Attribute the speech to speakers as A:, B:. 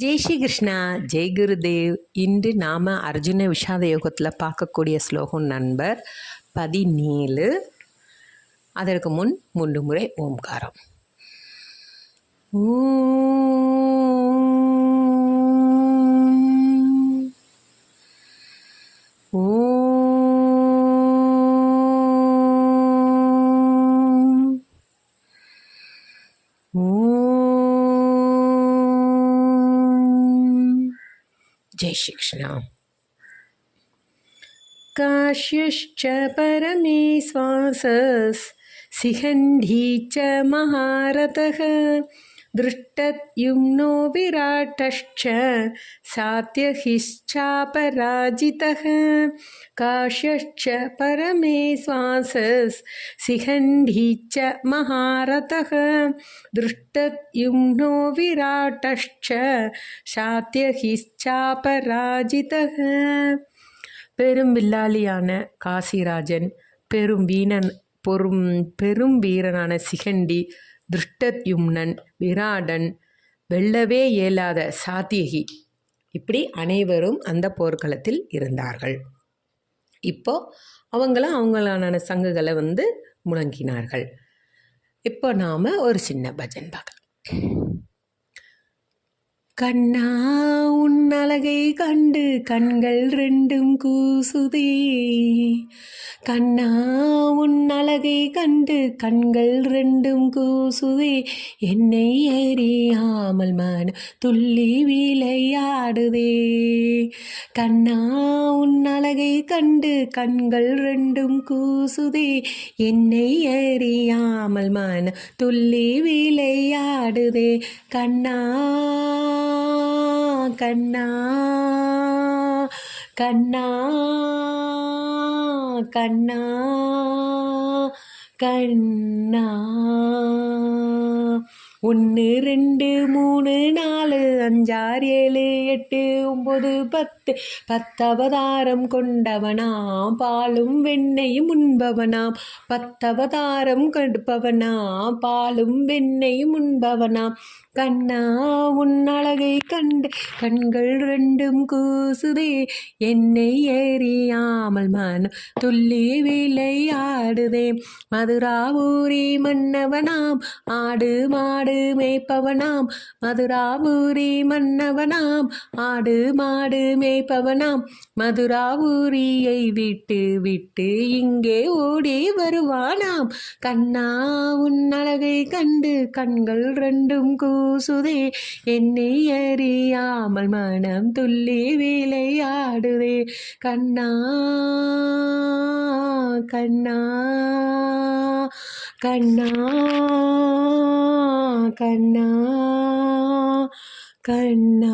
A: ஜெய் ஸ்ரீ கிருஷ்ணா ஜெய் குருதேவ். இன்று நாம் அர்ஜுன விஷாத யோகத்தில் பார்க்கக்கூடிய ஸ்லோகம் நண்பர் பதினேழு. அதற்கு முன் மூன்று முறை ஓம்காரம். ஓ जय श्री कृष्ण। काश्यश्च परमेश्वाससिहण्डी च महारथः दृष्टद्युम्नो विराटश्च सात्यहिश्चापराजितः काश्यश्च परमेश्वाससिहण्डी च महारथः दृष्टद्युम्नो विराटश्च சாத்தியஹிச்சாபராஜிதக பெரும் வில்லாளியான காசிராஜன் பெரும் வீணன் பொறும் பெரும் வீரனான சிகண்டி திருஷ்டத்யும்னன் விராடன் வெல்லவே இயலாத சாத்தியகி. இப்படி அனைவரும் அந்த போர்க்களத்தில் இருந்தார்கள். இப்போ அவங்களும் அவங்களான சங்குகளை வந்து முழங்கினார்கள். இப்போ நாம் ஒரு சின்ன பஜன் பார்க்கலாம். கண்ணா உன் அழகை கண்டு கண்கள் ரெண்டும் கூசுதே. கண்ணா உன் அழகை கண்டு கண்கள் ரெண்டும் கூசுதே. என்னை அறியாமல் மன துள்ளி விளையாடுதே. கண்ணா உன் அழகை கண்டு கண்கள் ரெண்டும் கூசுதே. என்னை அறியாமல் மன துள்ளி விளையாடுதே. கண்ணா கண்ணா கண்ணா கண்ணா கண்ணா. ஒன்று ரெண்டு மூணு நாலு அஞ்சாறு ஏழு எட்டு ஒம்பது பத்து. பத்தவதாரம் கொண்டவனாம் பாலும் வெண்ணையும் உண்பவனாம். பத்தவதாரம் கொடுப்பவனாம் பாலும் வெண்ணையும் உண்பவனாம். கண்ணா உன் அழகை கண்டு கண்கள் ரெண்டும் கூசுதே. என்னை எறியாமல் மனம் துள்ளி விளையாடுதே. மதுராவூரி மன்னவனாம் ஆடு மாடு மேய்ப்பவனாம் மதுராபூரி மன்னவனாம். ஆடு மாடு மேய்ப்பவனாம் மதுராபூரியை விட்டு விட்டு இங்கே ஓடி வருவானாம். கண்ணா உன் அழகை கண்டு கண்கள் ரெண்டும் கூசுதே. என்னை அறியாமல் மனம் துள்ளி விளையாடுதே. கண்ணா கண்ணா. கண்ணா கண்ணா கண்ணா.